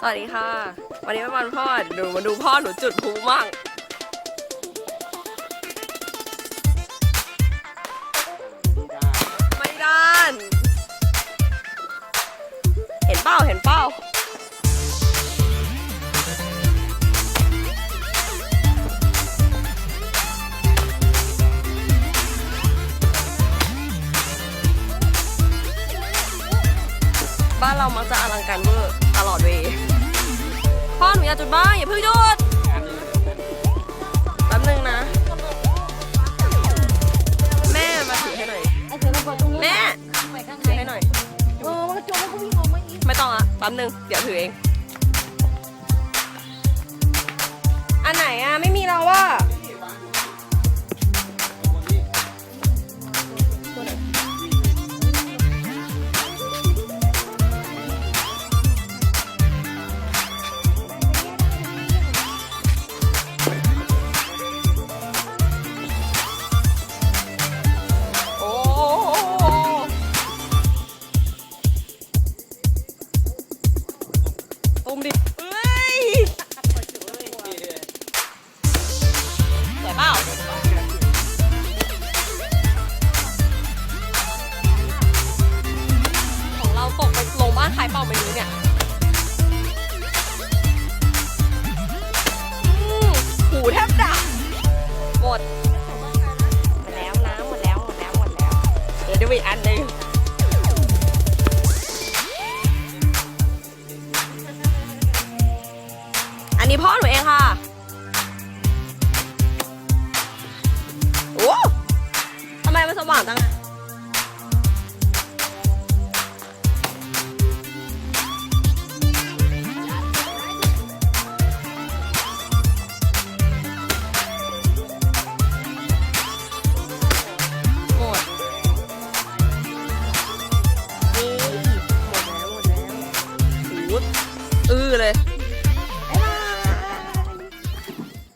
สวัสดีค่ะ วันนี้เป็นวันพ่อหนูมาดูพ่อหนูจุดพลุมั่งไม่ได้เห็นเป้าเห็นเป้าบ้านเรามักจะอลังการเวอร์ พ่อหนูอยากจุดบ้างอย่าเพิ่งหยุดแป๊บนึงนะ แม่มาถือให้หน่อยไอ้เสือระเบิดตรงนี้แม่ไปข้างถือในให้หน่อยเออมันกระโจนแล้วก็วิ่งออกมาอีกไม่ต้องอะแป๊บนึงเดี๋ยวถือเอง อันไหนอะไม่มี ตุ้มดิเอ้ยสวยเปล่าของเราตกไปลงบ้านใครเปล่าไม่รู้เนี่ยอืมหูแทบดับหมดหมดแล้วนะหมดแล้วหมดแล้วหมดแล้ว เดี๋ยวดูอีกอันหนึ่ง นนี้พ่อหนูเองค่ะโอ้ทำไมมันสว่างจังอะหมดนี่หมดแล้วหมดแล้วหูอื้อเลย